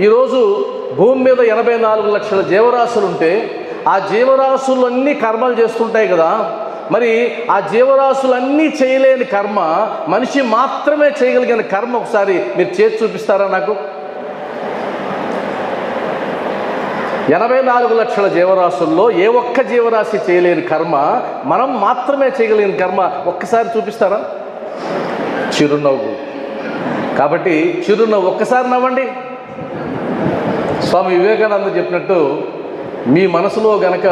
ఈరోజు భూమి మీద ఎనభై నాలుగు లక్షల జీవరాశులు ఉంటే ఆ జీవరాశులన్నీ కర్మలు చేస్తుంటాయి కదా. మరి ఆ జీవరాశులన్నీ చేయలేని కర్మ మనిషి మాత్రమే చేయగలిగిన కర్మ ఒకసారి మీరు చేసి చూపిస్తారా నాకు? ఎనభై నాలుగు లక్షల జీవరాశుల్లో ఏ ఒక్క జీవరాశి చేయలేని కర్మ మనం మాత్రమే చేయగలిగిన కర్మ ఒక్కసారి చూపిస్తారా? చిరునవ్వు. కాబట్టి చిరునవ్వు ఒక్కసారి నవ్వండి. స్వామి వివేకానంద చెప్పినట్టు మీ మనసులో గనక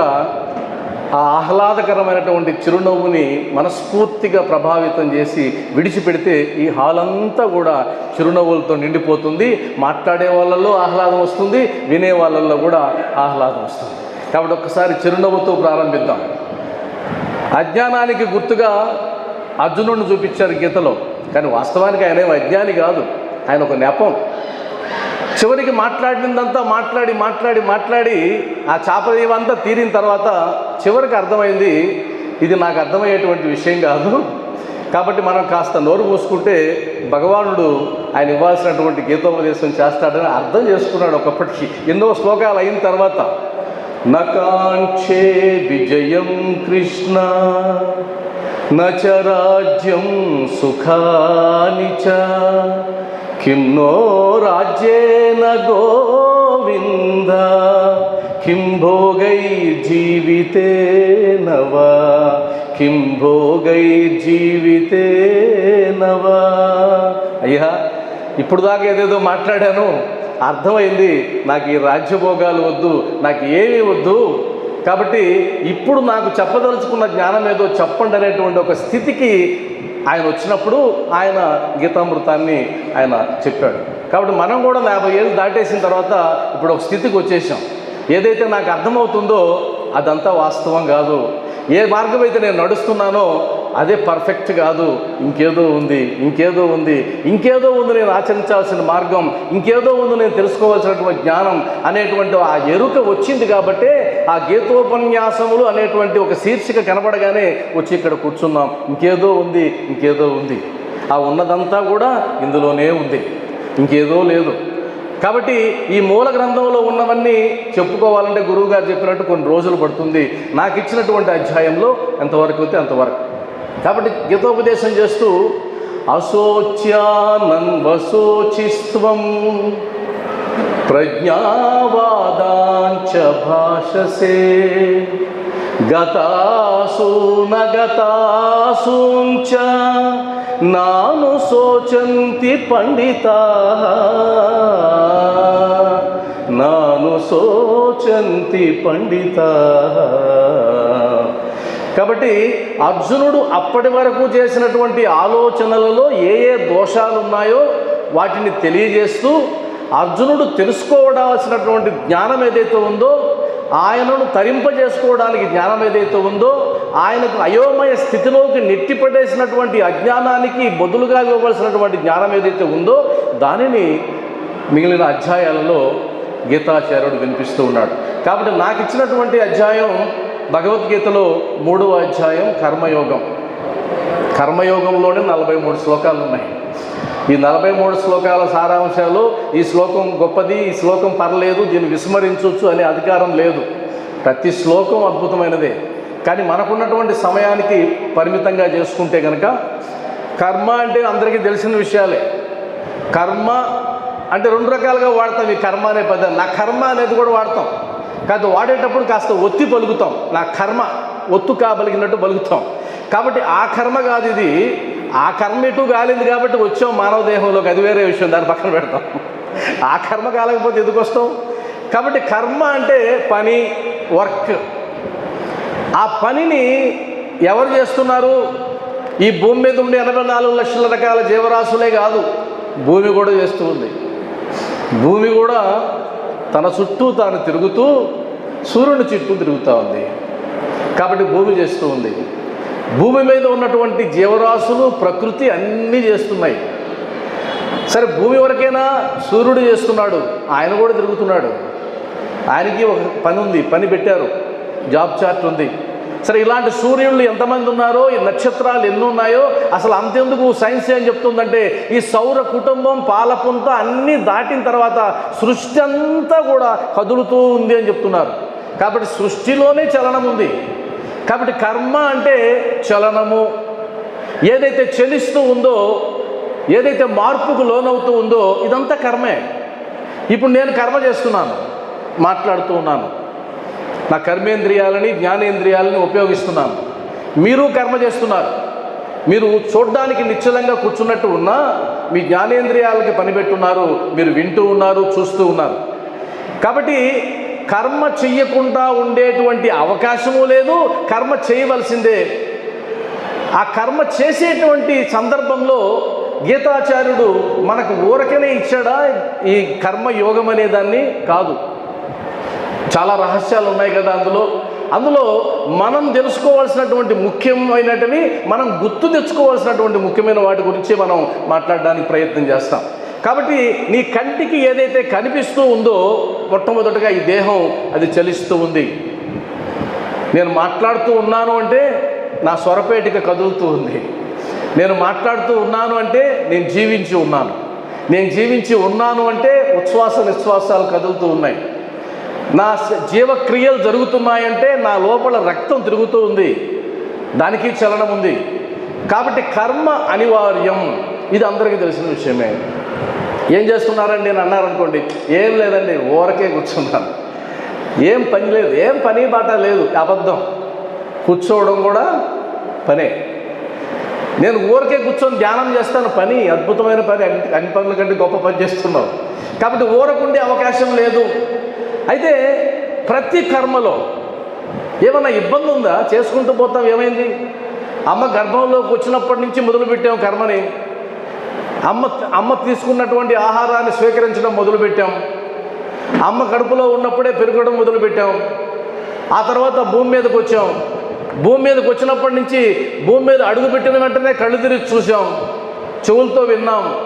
ఆ ఆహ్లాదకరమైనటువంటి చిరునవ్వుని మనస్ఫూర్తిగా ప్రభావితం చేసి విడిచిపెడితే ఈ హాల్ అంతా కూడా చిరునవ్వులతో నిండిపోతుంది. మాట్లాడే వాళ్ళల్లో ఆహ్లాదం వస్తుంది వినే వాళ్ళల్లో కూడా ఆహ్లాదం వస్తుంది. కాబట్టి ఒక్కసారి చిరునవ్వుతో ప్రారంభిద్దాం. అజ్ఞానానికి గుర్తుగా అర్జునుడిని చూపించారు గీతలో. కానీ వాస్తవానికి ఆయన ఏం అజ్ఞాని కాదు. ఆయన ఒక నెపం. చివరికి మాట్లాడినందంతా మాట్లాడి మాట్లాడి మాట్లాడి ఆ చాపదీవంతా తీరిన తర్వాత చివరికి అర్థమైంది ఇది నాకు అర్థమయ్యేటువంటి విషయం కాదు. కాబట్టి మనం కాస్త నోరు మూసుకుంటే భగవానుడు ఆయన ఇవ్వాల్సినటువంటి గీతోపదేశం చేస్తాడని అర్థం చేసుకున్నాడు ఒకప్పటికి. ఎన్నో శ్లోకాలు అయిన తర్వాత నకాంక్షే విజయం కృష్ణ నచ రాజ్యం సుఖానిచ చ కిం నో రాజ్యేన గోవింద కిం భోగై జీవితే నవ కిం భోగై జీవితే నవ. అయ్యా ఇప్పుడు దాకా ఏదేదో మాట్లాడాను అర్థమైంది. నాకు ఈ రాజ్యభోగాలు వద్దు నాకు ఏమీ వద్దు. కాబట్టి ఇప్పుడు నాకు చెప్పదలుచుకున్న జ్ఞానం ఏదో చెప్పండి అనేటువంటి ఒక స్థితికి ఆయన వచ్చినప్పుడు ఆయన గీతామృతాన్ని ఆయన చెప్పాడు. కాబట్టి మనం కూడా యాభై ఏళ్ళు దాటేసిన తర్వాత ఇప్పుడు ఒక స్థితికి వచ్చేసాం. ఏదైతే నాకు అర్థమవుతుందో అదంతా వాస్తవం కాదు. ఏ మార్గం అయితే నేను నడుస్తున్నానో అదే పర్ఫెక్ట్ కాదు. ఇంకేదో ఉంది ఇంకేదో ఉంది ఇంకేదో ఉంది నేను ఆచరించాల్సిన మార్గం ఇంకేదో ఉంది నేను తెలుసుకోవాల్సినటువంటి జ్ఞానం అనేటువంటి ఆ ఎరుక వచ్చింది కాబట్టే ఆ గీతోపన్యాసములు అనేటువంటి ఒక శీర్షిక కనబడగానే వచ్చి ఇక్కడ కూర్చున్నాం. ఇంకేదో ఉంది ఇంకేదో ఉంది. ఆ ఉన్నదంతా కూడా ఇందులోనే ఉంది. ఇంకేదో లేదు. కాబట్టి ఈ మూల గ్రంథంలో ఉన్నవన్నీ చెప్పుకోవాలంటే గురువు గారు చెప్పినట్టు కొన్ని రోజులు పడుతుంది. నాకు ఇచ్చినటువంటి అధ్యాయంలో ఎంతవరకు అయితే అంతవరకు. కాబట్టి గీతోపదేశం చేస్తూ అశోచ్యానన్వశోచిత్వం ప్రజ్ఞావాదాంచ భాషసే గతాసు నగతాసూంచ నాను శోచంతి పండిత నాను శోచంతి పండిత. కాబట్టి అర్జునుడు అప్పటి వరకు చేసినటువంటి ఆలోచనలలో ఏ ఏ దోషాలు ఉన్నాయో వాటిని తెలియజేస్తూ అర్జునుడు తెలుసుకోవడాల్సినటువంటి జ్ఞానం ఏదైతే ఉందో ఆయనను తరింపజేసుకోవడానికి జ్ఞానం ఏదైతే ఉందో ఆయనకు అయోమయ స్థితిలోకి నెట్టిపడేసినటువంటి అజ్ఞానానికి బదులుగా ఇవ్వవలసినటువంటి జ్ఞానం ఏదైతే ఉందో దానిని మిగిలిన అధ్యాయాలలో గీతాచార్యుడు వినిపిస్తూ ఉన్నాడు. కాబట్టి నాకు ఇచ్చినటువంటి అధ్యాయం భగవద్గీతలో మూడవ అధ్యాయం కర్మయోగం. కర్మయోగంలోనే నలభై మూడు శ్లోకాలు ఉన్నాయి ఈ నలభై మూడు శ్లోకాల సారాంశాలు ఈ శ్లోకం గొప్పది ఈ శ్లోకం పర్లేదు దీన్ని విస్మరించవచ్చు అనే అధికారం లేదు. ప్రతి శ్లోకం అద్భుతమైనదే. కానీ మనకున్నటువంటి సమయానికి పరిమితంగా చేసుకుంటే కనుక కర్మ అంటే అందరికీ తెలిసిన విషయాలే. కర్మ అంటే రెండు రకాలుగా వాడతాం ఈ కర్మ అనే పదం నా కర్మ అనేది కూడా వాడతాం. కాదు వాడేటప్పుడు కాస్త ఒత్తి పలుకుతాం. నా కర్మ ఒత్తు కాబలిగినట్టు పలుకుతాం. కాబట్టి ఆ కర్మ కాదు ఇది. ఆ కర్మ ఇటు కాలింది కాబట్టి వచ్చాం మానవ దేహంలోకి. అది వేరే విషయం. దాన్ని పక్కన పెడతాం. ఆ కర్మ కాలేకపోతే ఎందుకు వస్తాం? కాబట్టి కర్మ అంటే పని వర్క్. ఆ పనిని ఎవరు చేస్తున్నారు? ఈ భూమి మీద ఉండే ఎనభై నాలుగు లక్షల రకాల జీవరాశులే కాదు. భూమి కూడా చేస్తూ ఉంది. భూమి కూడా తన చుట్టూ తాను తిరుగుతూ సూర్యుని చుట్టూ తిరుగుతూ ఉంది. కాబట్టి భూమి చేస్తూ ఉంది. భూమి మీద ఉన్నటువంటి జీవరాశులు ప్రకృతి అన్నీ చేస్తున్నాయి. సరే భూమి వరకైనా సూర్యుడు చేస్తున్నాడు ఆయన కూడా తిరుగుతున్నాడు. ఆయనకి ఒక పని ఉంది పని పెట్టారు. జాబ్ చార్ట్ ఉంది. సరే ఇలాంటి సూర్యుళ్ళు ఎంతమంది ఉన్నారో ఈ నక్షత్రాలు ఎన్ని ఉన్నాయో అసలు అంతెందుకు సైన్స్ ఏం చెప్తుందంటే ఈ సౌర కుటుంబం పాలపుంత అన్నీ దాటిన తర్వాత సృష్టి అంతా కూడా కదులుతూ ఉంది అని చెప్తున్నారు. కాబట్టి సృష్టిలోనే చలనం ఉంది. కాబట్టి కర్మ అంటే చలనము. ఏదైతే చలిస్తూ ఉందో ఏదైతే మార్పుకు లోనవుతూ ఉందో ఇదంతా కర్మే. ఇప్పుడు నేను కర్మ చేస్తున్నాను మాట్లాడుతూ ఉన్నాను. నా కర్మేంద్రియాలని జ్ఞానేంద్రియాలని ఉపయోగిస్తున్నాను. మీరు కర్మ చేస్తున్నారు. మీరు చూడ్డానికి నిశ్చలంగా కూర్చున్నట్టు ఉన్నా మీ జ్ఞానేంద్రియాలకి పనిపెట్టున్నారు మీరు వింటూ ఉన్నారు చూస్తూ ఉన్నారు. కాబట్టి కర్మ చెయ్యకుండా ఉండేటువంటి అవకాశము లేదు కర్మ చేయవలసిందే. ఆ కర్మ చేసేటువంటి సందర్భంలో గీతాచార్యుడు మనకు ఊరకనే ఇచ్చాడా ఈ కర్మ యోగం కాదు. చాలా రహస్యాలు ఉన్నాయి కదా అందులో. అందులో మనం తెలుసుకోవాల్సినటువంటి ముఖ్యమైనటివి మనం గుర్తు తెచ్చుకోవాల్సినటువంటి ముఖ్యమైన వాటి గురించి మనం మాట్లాడడానికి ప్రయత్నం చేస్తాం. కాబట్టి నీ కంటికి ఏదైతే కనిపిస్తూ ఉందో మొట్టమొదటగా ఈ దేహం అది చలిస్తూ ఉంది. నేను మాట్లాడుతూ ఉన్నాను అంటే నా స్వరపేటిక కదులుతూ ఉంది. నేను మాట్లాడుతూ ఉన్నాను అంటే నేను జీవించి ఉన్నాను. నేను జీవించి ఉన్నాను అంటే ఉచ్ఛ్వాస నిశ్వాసాలు కదులుతూ ఉన్నాయి. నా జీవక్రియలు జరుగుతున్నాయంటే నా లోపల రక్తం తిరుగుతూ ఉంది. దానికి చలనం ఉంది. కాబట్టి కర్మ అనివార్యం. ఇది అందరికీ తెలిసిన విషయమే. ఏం చేస్తున్నారండి అని అన్నారనుకోండి ఏం లేదండి ఊరకే కూర్చున్నాను ఏం పని లేదు ఏం పని బాట లేదు అబద్ధం. కూర్చోవడం కూడా పనే. నేను ఊరికే కూర్చొని ధ్యానం చేస్తాను పని అద్భుతమైన పని అన్ని అన్ని పనుల కంటే గొప్ప పని చేస్తున్నావు కాబట్టి ఊరకుండే అవకాశం లేదు. అయితే ప్రతి కర్మలో ఏమన్నా ఇబ్బంది ఉందా? చేసుకుంటూ పోతాం ఏమైంది? అమ్మ గర్భంలోకి వచ్చినప్పటి నుంచి మొదలుపెట్టాం కర్మని. అమ్మ అమ్మ తీసుకున్నటువంటి ఆహారాన్ని స్వీకరించడం మొదలుపెట్టాం. అమ్మ కడుపులో ఉన్నప్పుడే పెరగడం మొదలుపెట్టాం. ఆ తర్వాత భూమి మీదకి వచ్చాం. భూమి మీదకి వచ్చినప్పటి నుంచి భూమి మీద అడుగు పెట్టిన వెంటనే కళ్ళు తిరిగి చూసాం. చెవులతో విన్నాం.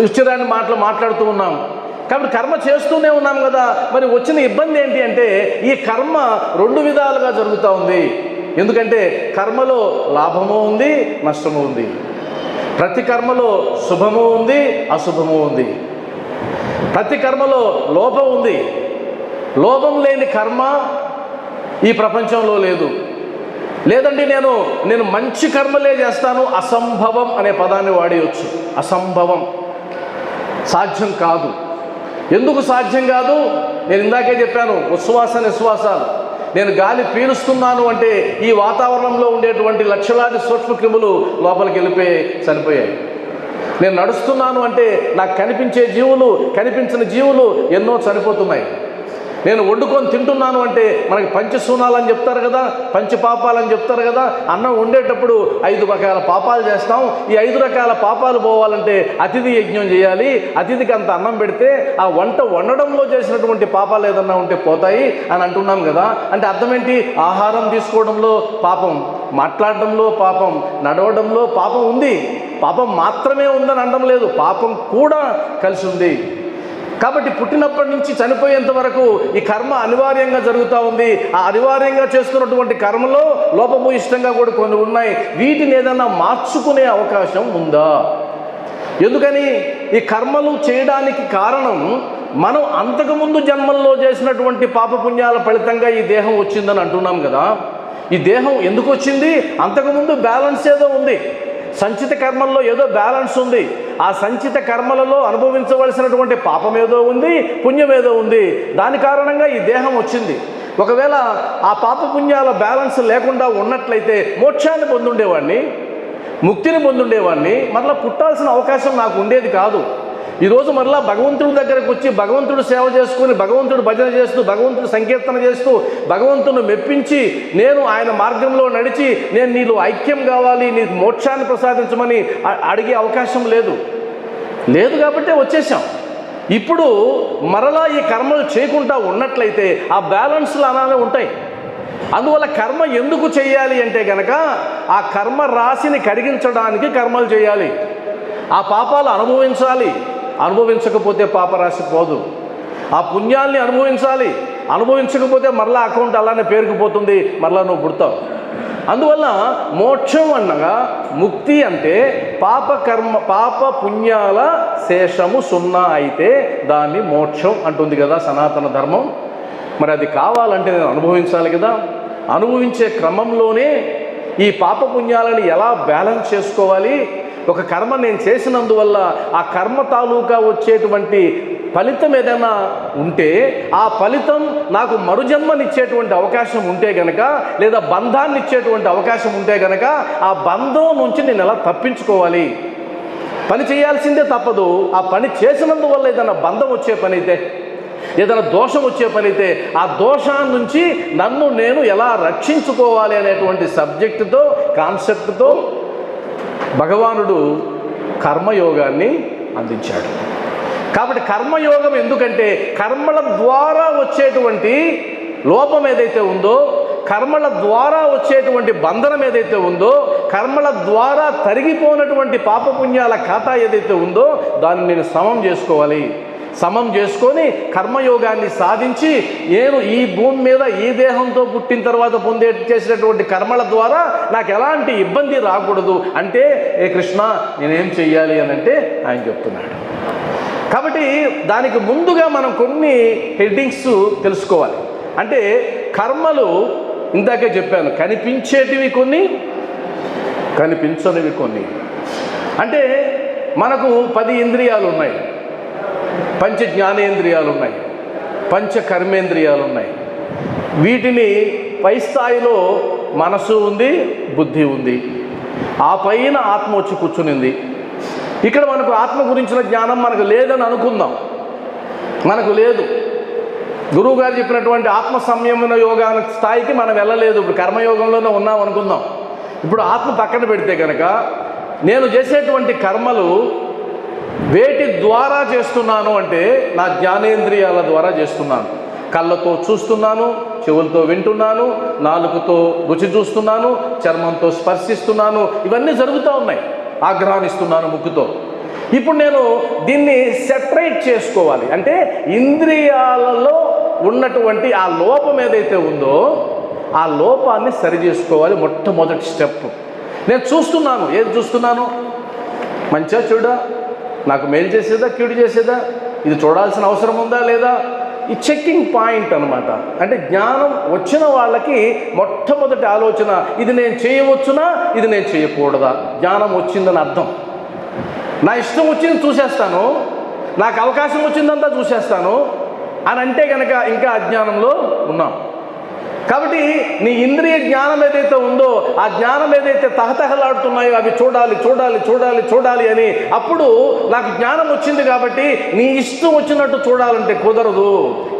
ఉచ్చిరాని మాటలు మాట్లాడుతూ ఉన్నాం. కాబట్టి కర్మ చేస్తూనే ఉన్నాం కదా. మరి వచ్చిన ఇబ్బంది ఏంటి అంటే ఈ కర్మ రెండు విధాలుగా జరుగుతూ ఉంది. ఎందుకంటే కర్మలో లాభము ఉంది నష్టము ఉంది. ప్రతి కర్మలో శుభము ఉంది అశుభము ఉంది. ప్రతి కర్మలో లోపం ఉంది. లోపం లేని కర్మ ఈ ప్రపంచంలో లేదు. లేదండి నేను నేను మంచి కర్మలే చేస్తాను అసంభవం అనే పదాన్ని వాడేయచ్చు. అసంభవం. సాధ్యం కాదు. ఎందుకు సాధ్యం కాదు? నేను ఇందాకే చెప్పాను ఉచ్ఛ్వాస నిశ్వాసాలు. నేను గాలి పీలుస్తున్నాను అంటే ఈ వాతావరణంలో ఉండేటువంటి లక్షలాది సూక్ష్మక్రిములు లోపలికి వెళ్ళిపోయి చనిపోయాయి. నేను నడుస్తున్నాను అంటే నాకు కనిపించే జీవులు కనిపించిన జీవులు ఎన్నో చనిపోతున్నాయి. నేను వండుకొని తింటున్నాను అంటే మనకి పంచసూనాలని చెప్తారు కదా పంచ పాపాలని చెప్తారు కదా అన్నం వండేటప్పుడు ఐదు రకాల పాపాలు చేస్తాం. ఈ ఐదు రకాల పాపాలు పోవాలంటే అతిథి యజ్ఞం చేయాలి. అతిథికి అంత అన్నం పెడితే ఆ వంట వండడంలో చేసినటువంటి పాపాలు ఏదన్నా ఉంటే పోతాయి అని అంటున్నాం కదా. అంటే అర్థం ఏంటి ఆహారం తీసుకోవడంలో పాపం మాట్లాడడంలో పాపం నడవడంలో పాపం ఉంది. పాపం మాత్రమే ఉందని అనడం లేదు. పాపం కూడా కలిసి ఉంది. కాబట్టి పుట్టినప్పటి నుంచి చనిపోయేంత వరకు ఈ కర్మ అనివార్యంగా జరుగుతూ ఉంది. ఆ అనివార్యంగా చేస్తున్నటువంటి కర్మలో లోపము ఇష్టంగా కూడా కొన్ని ఉన్నాయి. వీటిని ఏదైనా మార్చుకునే అవకాశం ఉందా? ఎందుకని? ఈ కర్మలు చేయడానికి కారణం మనం అంతకుముందు జన్మల్లో చేసినటువంటి పాపపుణ్యాల ఫలితంగా ఈ దేహం వచ్చిందని అంటున్నాం కదా. ఈ దేహం ఎందుకు వచ్చింది? అంతకుముందు బ్యాలెన్స్ ఏదో ఉంది. సంచిత కర్మల్లో ఏదో బ్యాలెన్స్ ఉంది. ఆ సంచిత కర్మలలో అనుభవించవలసినటువంటి పాపం ఏదో ఉంది పుణ్యం ఏదో ఉంది. దాని కారణంగా ఈ దేహం వచ్చింది. ఒకవేళ ఆ పాప పుణ్యాల బ్యాలెన్స్ లేకుండా ఉన్నట్లయితే మోక్షాన్ని పొందుండేవాడిని ముక్తిని పొందుండేవాడిని మరలా పుట్టాల్సిన అవకాశం నాకు ఉండేది కాదు. ఈరోజు మరలా భగవంతుడి దగ్గరకు వచ్చి భగవంతుడు సేవ చేసుకుని భగవంతుడు భజన చేస్తూ భగవంతుడు సంకీర్తన చేస్తూ భగవంతుడు మెప్పించి నేను ఆయన మార్గంలో నడిచి నేను నీలో ఐక్యం కావాలి నీ మోక్షాన్ని ప్రసాదించమని అడిగే అవకాశం లేదు. లేదు కాబట్టే వచ్చేసాం ఇప్పుడు మరలా ఈ కర్మలు చేయకుండా ఉన్నట్లయితే ఆ బ్యాలెన్స్లు అలానే ఉంటాయి. అందువల్ల కర్మ ఎందుకు చేయాలి అంటే గనక ఆ కర్మ రాశిని కరిగించడానికి కర్మలు చేయాలి. ఆ పాపాలు అనుభవించాలి. అనుభవించకపోతే పాపరాశి పోదు. ఆ పుణ్యాల్ని అనుభవించాలి. అనుభవించకపోతే మరలా అకౌంట్ అలానే పేరుకుపోతుంది మరలా నువ్వు పుడతావు. అందువల్ల మోక్షం అనగా ముక్తి అంటే పాప కర్మ పాప పుణ్యాల శేషము సున్నా అయితే దాన్ని మోక్షం అంటుంది కదా సనాతన ధర్మం. మరి అది కావాలంటే నేను అనుభవించాలి కదా. అనుభవించే క్రమంలోనే ఈ పాప పుణ్యాలను ఎలా బ్యాలెన్స్ చేసుకోవాలి? ఒక కర్మ నేను చేసినందువల్ల ఆ కర్మ తాలూకా వచ్చేటువంటి ఫలితం ఏదైనా ఉంటే ఆ ఫలితం నాకు మరుజన్మనిచ్చేటువంటి అవకాశం ఉంటే గనక లేదా బంధాన్ని ఇచ్చేటువంటి అవకాశం ఉంటే గనక ఆ బంధం నుంచి నేను ఎలా తప్పించుకోవాలి? పని చేయాల్సిందే తప్పదు. ఆ పని చేసినందువల్ల ఏదైనా బంధం వచ్చే పని అయితే ఏదైనా దోషం వచ్చే పని అయితే ఆ దోషాన్ని నుంచి నన్ను నేను ఎలా రక్షించుకోవాలి అనేటువంటి సబ్జెక్టుతో కాన్సెప్ట్తో భగవానుడు కర్మయోగాన్ని అందించాడు. కాబట్టి కర్మయోగం ఎందుకంటే కర్మల ద్వారా వచ్చేటువంటి లోపం ఏదైతే ఉందో కర్మల ద్వారా వచ్చేటువంటి బంధనం ఏదైతే ఉందో కర్మల ద్వారా తరిగిపోనటువంటి పాపపుణ్యాల ఖాతా ఏదైతే ఉందో దాన్ని నేను సమం చేసుకోవాలి. సమం చేసుకొని కర్మయోగాన్ని సాధించి నేను ఈ భూమి మీద ఈ దేహంతో పుట్టిన తర్వాత పొందే చేసినటువంటి కర్మల ద్వారా నాకు ఎలాంటి ఇబ్బంది రాకూడదు. అంటే ఏ కృష్ణ నేనేం చెయ్యాలి? అని అంటే ఆయన చెప్తున్నాడు. కాబట్టి దానికి ముందుగా మనం కొన్ని హెడ్డింగ్స్ తెలుసుకోవాలి. అంటే కర్మలు ఇందాకే చెప్పాను కనిపించేటివి కొన్ని కనిపించనివి కొన్ని. అంటే మనకు పది ఇంద్రియాలు ఉన్నాయి. పంచ జ్ఞానేంద్రియాలు ఉన్నాయి పంచ కర్మేంద్రియాలు ఉన్నాయి వీటిని పై స్థాయిలో మనసు ఉంది బుద్ధి ఉంది. ఆ పైన ఆత్మ వచ్చి కూర్చునింది. ఇక్కడ మనకు ఆత్మ గురించిన జ్ఞానం మనకు లేదని అనుకుందాం. మనకు లేదు. గురువు గారు చెప్పినటువంటి ఆత్మ సంయమన యోగాన స్థాయికి మనం వెళ్ళలేదు. ఇప్పుడు కర్మయోగంలోనే ఉన్నాం అనుకుందాం. ఇప్పుడు ఆత్మ పక్కన పెడితే కనుక నేను చేసేటువంటి కర్మలు వేటి ద్వారా చేస్తున్నాను అంటే నా జ్ఞానేంద్రియాల ద్వారా చేస్తున్నాను. కళ్ళతో చూస్తున్నాను చెవులతో వింటున్నాను నాలుగుతో రుచి చూస్తున్నాను చర్మంతో స్పర్శిస్తున్నాను. ఇవన్నీ జరుగుతూ ఉన్నాయి. ఆగ్రహాన్నిస్తున్నాను ముక్కుతో. ఇప్పుడు నేను దీన్ని సెపరేట్ చేసుకోవాలి. అంటే ఇంద్రియాలలో ఉన్నటువంటి ఆ లోపం ఏదైతే ఉందో ఆ లోపాన్ని సరి చేసుకోవాలి మొట్టమొదటి స్టెప్. నేను చూస్తున్నాను. ఏది చూస్తున్నాను? మంచిగా చూడా నాకు మేలు చేసేదా కీడు చేసేదా? ఇది చూడాల్సిన అవసరం ఉందా లేదా? ఈ చెక్కింగ్ పాయింట్ అనమాట అంటే జ్ఞానం వచ్చిన వాళ్ళకి మొట్టమొదటి ఆలోచన ఇది నేను చేయవచ్చునా ఇది నేను చేయకూడదా? జ్ఞానం వచ్చిందని అర్థం. నా ఇష్టం వచ్చింది చూసేస్తాను. నాకు అవకాశం వచ్చిందంతా చూసేస్తాను. అని అంటే కనుక ఇంకా అజ్ఞానంలో ఉన్నాం. కాబట్టి నీ ఇంద్రియ జ్ఞానం ఏదైతే ఉందో ఆ జ్ఞానం ఏదైతే తహతహలాడుతున్నాయో అవి చూడాలి చూడాలి చూడాలి చూడాలి అని అప్పుడు నాకు జ్ఞానం వచ్చింది కాబట్టి నీ ఇష్టం వచ్చినట్టు చూడాలంటే కుదరదు.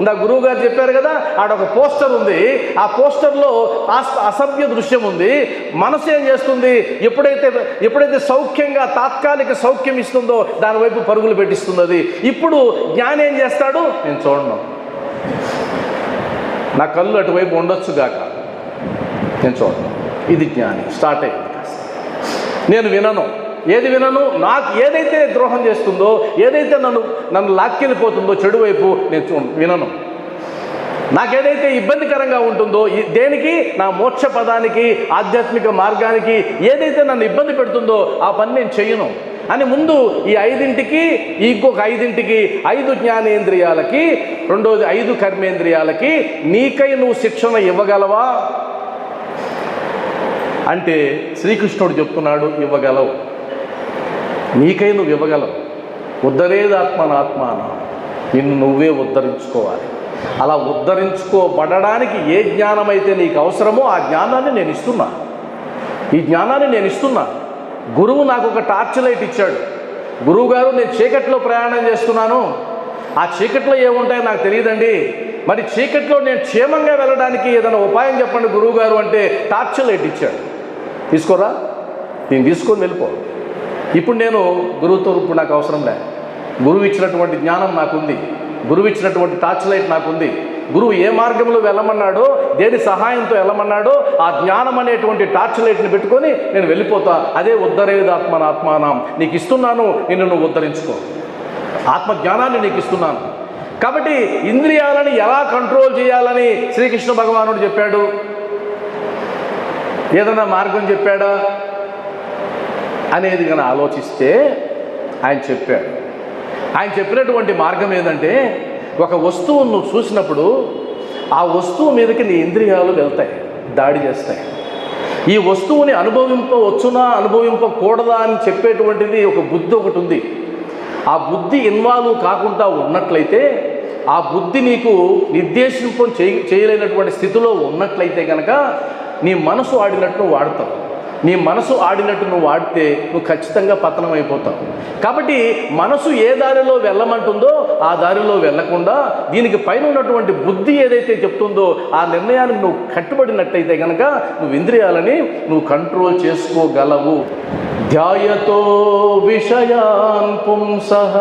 ఇందా గురువు గారు చెప్పారు కదా ఆడొక ఒక పోస్టర్ ఉంది. ఆ పోస్టర్లో అసభ్య దృశ్యం ఉంది. మనసు ఏం చేస్తుంది? ఎప్పుడైతే ఎప్పుడైతే సౌఖ్యంగా తాత్కాలిక సౌఖ్యం ఇస్తుందో దాని వైపు పరుగులు పెట్టిస్తుంది ఇప్పుడు జ్ఞానం ఏం చేస్తాడు? నేను చూడను. నా కళ్ళు అటువైపు ఉండొచ్చు గాక. నేను చూడను. ఇది జ్ఞాని. స్టార్ట్ అయింది నేను వినను. ఏది వినను? నాకు ఏదైతే ద్రోహం చేస్తుందో ఏదైతే నన్ను నన్ను లాక్కెళ్ళిపోతుందో చెడు వైపు నేను చూ వినను. నాకేదైతే ఇబ్బందికరంగా ఉంటుందో దేనికి? నా మోక్ష పదానికి ఆధ్యాత్మిక మార్గానికి ఏదైతే నన్ను ఇబ్బంది పెడుతుందో ఆ పని నేను చెయ్యను అని ముందు ఈ ఐదింటికి ఇంకొక ఐదింటికి ఐదు జ్ఞానేంద్రియాలకి రెండోది ఐదు కర్మేంద్రియాలకి నీకై నువ్వు శిక్షణ ఇవ్వగలవా? అంటే శ్రీకృష్ణుడు చెప్తున్నాడు ఇవ్వగలవు. నీకై నువ్వు ఇవ్వగలవు. ఉద్ధరేదాత్మనాత్మాన నిన్ను నువ్వే ఉద్ధరించుకోవాలి. అలా ఉద్ధరించుకోబడడానికి ఏ జ్ఞానమైతే నీకు అవసరమో ఆ జ్ఞానాన్ని నేను ఇస్తున్నా. ఈ జ్ఞానాన్ని నేను ఇస్తున్నా. గురువు నాకు ఒక టార్చ్ లైట్ ఇచ్చాడు. గురువుగారు నేను చీకట్లో ప్రయాణం చేస్తున్నాను. ఆ చీకట్లో ఏముంటాయో నాకు తెలియదండి. మరి చీకట్లో నేను క్షేమంగా వెళ్ళడానికి ఏదైనా ఉపాయం చెప్పండి గురువుగారు అంటే టార్చ్ లైట్ ఇచ్చాడు. తీసుకోరా? నేను తీసుకొని వెళ్ళిపో. ఇప్పుడు నేను గురువుతో ఇప్పుడు నాకు అవసరం లే. గురువు ఇచ్చినటువంటి జ్ఞానం నాకుంది. గురువు ఇచ్చినటువంటి టార్చ్ లైట్ నాకుంది. గురువు ఏ మార్గంలో వెళ్ళమన్నాడో దేని సహాయంతో వెళ్ళమన్నాడో ఆ జ్ఞానం అనేటువంటి టార్చ్ లైట్ని పెట్టుకొని నేను వెళ్ళిపోతా. అదే ఉద్ధరేదాత్మన ఆత్మానం. నీకు ఇస్తున్నాను నిన్ను నువ్వు ఉద్ధరించుకో. ఆత్మ జ్ఞానాన్ని నీకు ఇస్తున్నాను. కాబట్టి ఇంద్రియాలని ఎలా కంట్రోల్ చేయాలని శ్రీకృష్ణ భగవానుడు చెప్పాడు? ఏదైనా మార్గం చెప్పాడా? అనేది కానీ ఆలోచిస్తే ఆయన చెప్పాడు. ఆయన చెప్పినటువంటి మార్గం ఏంటంటే ఒక వస్తువును నువ్వు చూసినప్పుడు ఆ వస్తువు మీదకి నీ ఇంద్రియాలు వెళ్తాయి దాడి చేస్తాయి. ఈ వస్తువుని అనుభవింపవచ్చునా అనుభవింపకూడదా అని చెప్పేటువంటిది ఒక బుద్ధి ఒకటి ఉంది. ఆ బుద్ధి ఇన్వాల్వ్ కాకుండా ఉన్నట్లయితే ఆ బుద్ధి నీకు నిర్దేశింపం చేయ చేయలేనటువంటి స్థితిలో ఉన్నట్లయితే కనుక నీ మనసు ఆడినట్టు వాడతావు. నీ మనసు ఆడినట్టు నువ్వు ఆడితే నువ్వు ఖచ్చితంగా పతనం అయిపోతావు. కాబట్టి మనసు ఏ దారిలో వెళ్ళమంటుందో ఆ దారిలో వెళ్ళకుండా దీనికి పైన ఉన్నటువంటి బుద్ధి ఏదైతే చెప్తుందో ఆ నిర్ణయానికి నువ్వు కట్టుబడినట్టయితే కనుక నువ్వు ఇంద్రియాలని నువ్వు కంట్రోల్ చేసుకోగలవు. ధ్యాయతో విషయాన్ పుంసః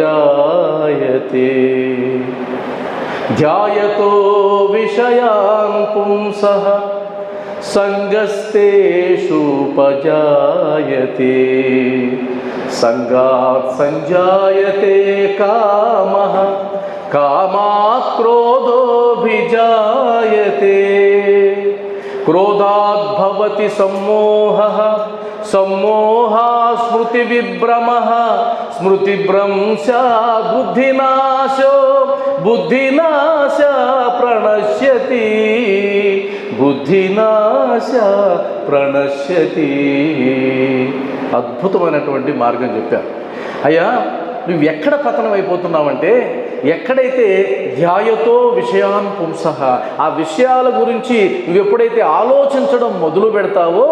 సంగస్తేషుపజాయతే ధ్యాయతో విషయాన్ పుంసః సంగస్తేషుపజాయతే సంగాత్ సంజాయతే కామః కామాత్ క్రోధోభిజాయతే క్రోధాద్భవతి సమ్మోహः సమ్మోహా స్మృతివిభ్రమः స్మృతిభ్రంశా బుద్ధినాశో బుద్ధినాశ ప్రణశ్యతి బుద్ధినాశ ప్రణశ్యతి. అద్భుతమైనటువంటి మార్గం చెప్పారు. అయ్యా నువ్వు ఎక్కడ పతనం అయిపోతున్నావంటే ఎక్కడైతే ధ్యాయతో విషయాన్ పుంసః ఆ విషయాల గురించి నువ్వు ఎప్పుడైతే ఆలోచించడం మొదలు పెడతావో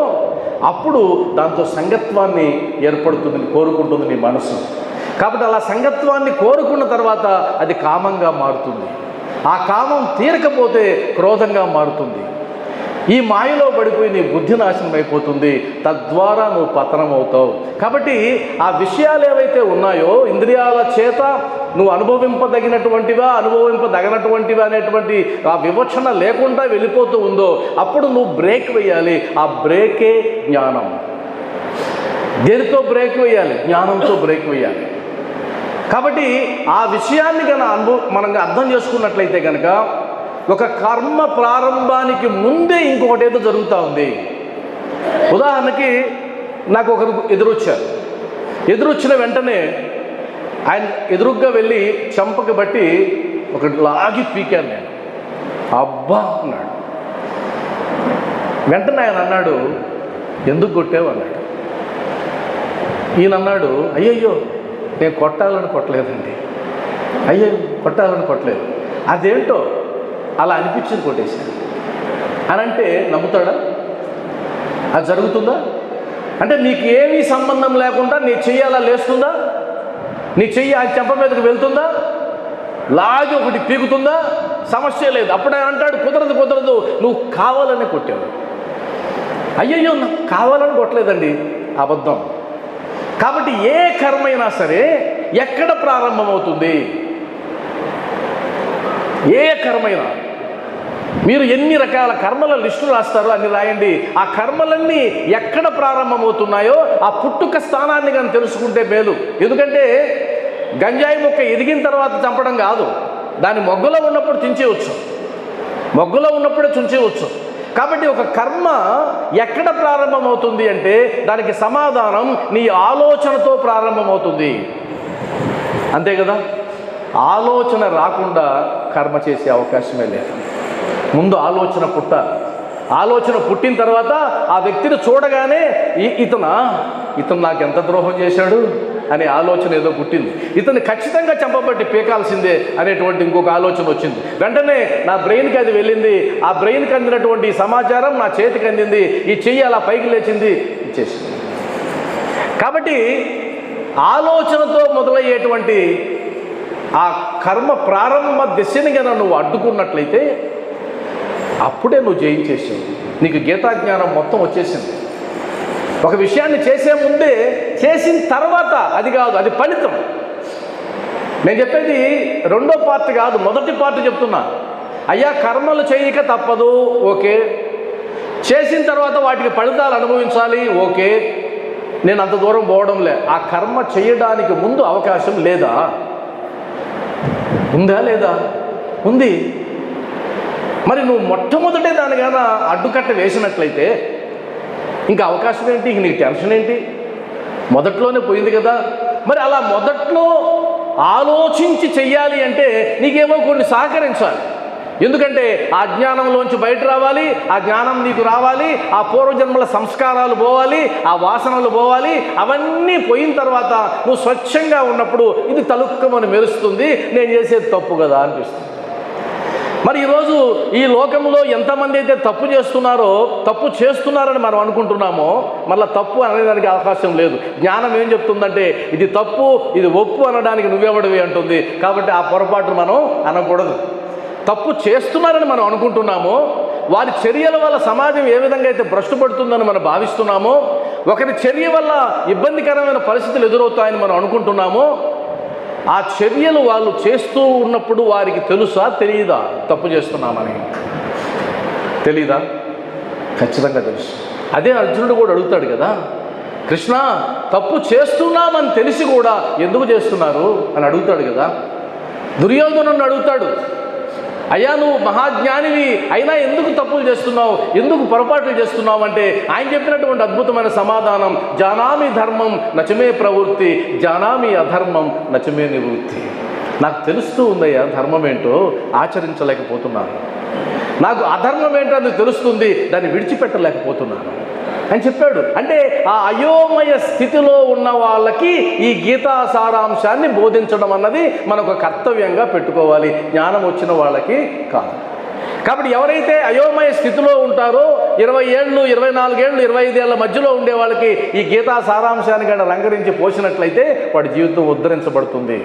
అప్పుడు దాంతో సంగత్వాన్ని ఏర్పడుతుంది కోరుకుంటుంది నీ మనసు. కాబట్టి అలా సంగత్వాన్ని కోరుకున్న తర్వాత అది కామంగా మారుతుంది. ఆ కామం తీరకపోతే క్రోధంగా మారుతుంది. ఈ మాయలో పడిపోయి నీ బుద్ధి నాశనం అయిపోతుంది. తద్వారా నువ్వు పతనం అవుతావు కాబట్టి ఆ విషయాలు ఏవైతే ఉన్నాయో ఇంద్రియాల చేత నువ్వు అనుభవింపదగినటువంటివా అనుభవింపదగనటువంటివా అనేటువంటి ఆ వివక్షణ లేకుండా వెళ్ళిపోతూ ఉందో అప్పుడు నువ్వు బ్రేక్ వేయాలి. ఆ బ్రేకే జ్ఞానం. దేనితో బ్రేక్ వేయాలి? జ్ఞానంతో బ్రేక్ వేయాలి. కాబట్టి ఆ విషయాన్ని కనుక అనుభవ మనం అర్థం చేసుకున్నట్లయితే కనుక ఒక కర్మ ప్రారంభానికి ముందే ఇంకొకటి ఏదో జరుగుతూ ఉంది. ఉదాహరణకి నాకు ఒకరు ఎదురొచ్చారు. ఎదురొచ్చిన వెంటనే ఆయన ఎదురుగ్గా వెళ్ళి చంపకి బట్టి ఒకటి లాగి పీకాను నేను. అబ్బా అన్నాడు. వెంటనే ఆయన అన్నాడు ఎందుకు కొట్టావు? అన్నాడు. ఈయన అన్నాడు అయ్యయ్యో నేను కొట్టాలని కొట్టలేదండి. అయ్యో కొట్టాలని కొట్టలేదు. అదేంటో అలా అనిపించింది కొట్టేశాను అని అంటే నమ్ముతాడా? అది జరుగుతుందా? అంటే నీకు ఏమీ సంబంధం లేకుండా నీ చెయ్యాలా లేస్తుందా? నీ చెయ్యి ఆ చెంప మీదకి వెళ్తుందా? లాగి ఒకటి పీకుతుందా? సమస్య లేదు. అప్పుడు ఆయన అంటాడు కుదరదు కుదరదు నువ్వు కావాలని కొట్టావు. అయ్యయ్యో నాకు కావాలని కొట్టలేదండి. అబద్ధం. కాబట్టి ఏ కర్మైనా సరే ఎక్కడ ప్రారంభమవుతుంది? ఏ కర్మైనా. మీరు ఎన్ని రకాల కర్మల లిస్టు రాస్తారో అన్ని రాయండి. ఆ కర్మలన్నీ ఎక్కడ ప్రారంభమవుతున్నాయో ఆ పుట్టుక స్థానాన్ని కానీ తెలుసుకుంటే మేలు. ఎందుకంటే గంజాయి మొక్క ఎదిగిన తర్వాత చంపడం కాదు. దాని మొగ్గులో ఉన్నప్పుడు చించేయవచ్చు మొగ్గులో ఉన్నప్పుడే చుంచేయవచ్చు కాబట్టి ఒక కర్మ ఎక్కడ ప్రారంభమవుతుంది అంటే దానికి సమాధానం నీ ఆలోచనతో ప్రారంభమవుతుంది. అంతే కదా? ఆలోచన రాకుండా కర్మ చేసే అవకాశమే లేదు. ముందు ఆలోచన పుట్టాలి ఆలోచన పుట్టిన తర్వాత ఆ వ్యక్తిని చూడగానే ఈ- ఇతనా ఇతను నాకు ఎంత ద్రోహం చేశాడు అనే ఆలోచన ఏదో పుట్టింది. ఇతను ఖచ్చితంగా చంపబట్టి పీకాల్సిందే అనేటువంటి ఇంకొక ఆలోచన వచ్చింది. వెంటనే నా బ్రెయిన్కి అది వెళ్ళింది. ఆ బ్రెయిన్కి అందినటువంటి సమాచారం నా చేతికి అందింది. ఈ చెయ్యి అలా పైకి లేచింది. ఇచ్చేసింది కాబట్టి ఆలోచనతో మొదలయ్యేటువంటి ఆ కర్మ ప్రారంభ దిశని కనుక నువ్వు అడ్డుకున్నట్లయితే అప్పుడే నువ్వు జయించేసావు. నీకు గీతాజ్ఞానం మొత్తం వచ్చేసింది. ఒక విషయాన్ని చేసే ముందే చేసిన తర్వాత అది కాదు అది ఫలితం. నేను చెప్పేది రెండో పార్ట్ కాదు మొదటి పార్ట్ చెప్తున్నా. అయ్యా కర్మలు చేయక తప్పదు ఓకే. చేసిన తర్వాత వాటికి ఫలితాలు అనుభవించాలి ఓకే. నేను అంత దూరం పోవడంలే ఆ కర్మ చేయడానికి ముందు అవకాశం లేదా? ఉందా లేదా? ఉంది. మరి నువ్వు మొట్టమొదటే దానికైనా అడ్డుకట్ట వేసినట్లయితే ఇంకా అవకాశం ఏంటి? ఇంక నీకు టెన్షన్ ఏంటి? మొదట్లోనే పోయింది కదా. మరి అలా మొదట్లో ఆలోచించి చెయ్యాలి అంటే నీకేమో కొన్ని సహకరించాలి. ఎందుకంటే ఆ జ్ఞానంలోంచి బయట రావాలి ఆ జ్ఞానం నీకు రావాలి ఆ పూర్వజన్మల సంస్కారాలు పోవాలి ఆ వాసనలు పోవాలి అవన్నీ పోయిన తర్వాత నువ్వు స్వచ్ఛంగా ఉన్నప్పుడు ఇది తలుక్కమని మెరుస్తుంది నేను చేసేది తప్పు కదా అనిపిస్తుంది. మరి ఈరోజు ఈ లోకంలో ఎంతమంది అయితే తప్పు చేస్తున్నారో తప్పు చేస్తున్నారని మనం అనుకుంటున్నామో మళ్ళీ తప్పు అనేదానికి అవకాశం లేదు. జ్ఞానం ఏం చెప్తుందంటే ఇది తప్పు ఇది ఒప్పు అనడానికి నువ్వెవడవి అంటుంది. కాబట్టి ఆ పొరపాటు మనం అనకూడదు. తప్పు చేస్తున్నారని మనం అనుకుంటున్నామో వారి చర్యల వల్ల సమాజం ఏ విధంగా అయితే భ్రష్టుపడుతుందని మనం భావిస్తున్నామో ఒకరి చర్య వల్ల ఇబ్బందికరమైన పరిస్థితులు ఎదురవుతాయని మనం అనుకుంటున్నామో ఆ చర్యలు వాళ్ళు చేస్తూ ఉన్నప్పుడు వారికి తెలుసా? తెలియదా తప్పు చేస్తున్నామని. తెలీదా? ఖచ్చితంగా తెలుసు. అదే అర్జునుడు కూడా అడుగుతాడు కదా కృష్ణ తప్పు చేస్తున్నామని తెలిసి కూడా ఎందుకు చేస్తున్నారు? అని అడుగుతాడు కదా. దుర్యోధను అడుగుతాడు అయ్యా నువ్వు మహాజ్ఞానివి అయినా ఎందుకు తప్పులు చేస్తున్నావు? ఎందుకు పొరపాట్లు చేస్తున్నావు అంటే ఆయన చెప్పినటువంటి అద్భుతమైన సమాధానం జానామి ధర్మం నచమే ప్రవృత్తి జానామి అధర్మం నచమే నివృత్తి. నాకు తెలుస్తూ ఉందయ్యా ధర్మం ఏంటో ఆచరించలేకపోతున్నాను. నాకు అధర్మం ఏంటో అది తెలుస్తుంది దాన్ని విడిచిపెట్టలేకపోతున్నాను. అని చెప్పాడు. అంటే ఆ అయోమయ స్థితిలో ఉన్న వాళ్ళకి ఈ గీతా సారాంశాన్ని బోధించడం అన్నది మనకు కర్తవ్యంగా పెట్టుకోవాలి. జ్ఞానం వచ్చిన వాళ్ళకి కాదు. కాబట్టి ఎవరైతే అయోమయ స్థితిలో ఉంటారో ఇరవై ఏళ్ళు ఇరవై నాలుగేళ్ళు ఇరవై ఐదేళ్ళ మధ్యలో ఉండే వాళ్ళకి ఈ గీతా సారాంశాన్ని కనుక రంగరించి పోసినట్లయితే వాడి జీవితం ఉద్ధరించబడుతుంది.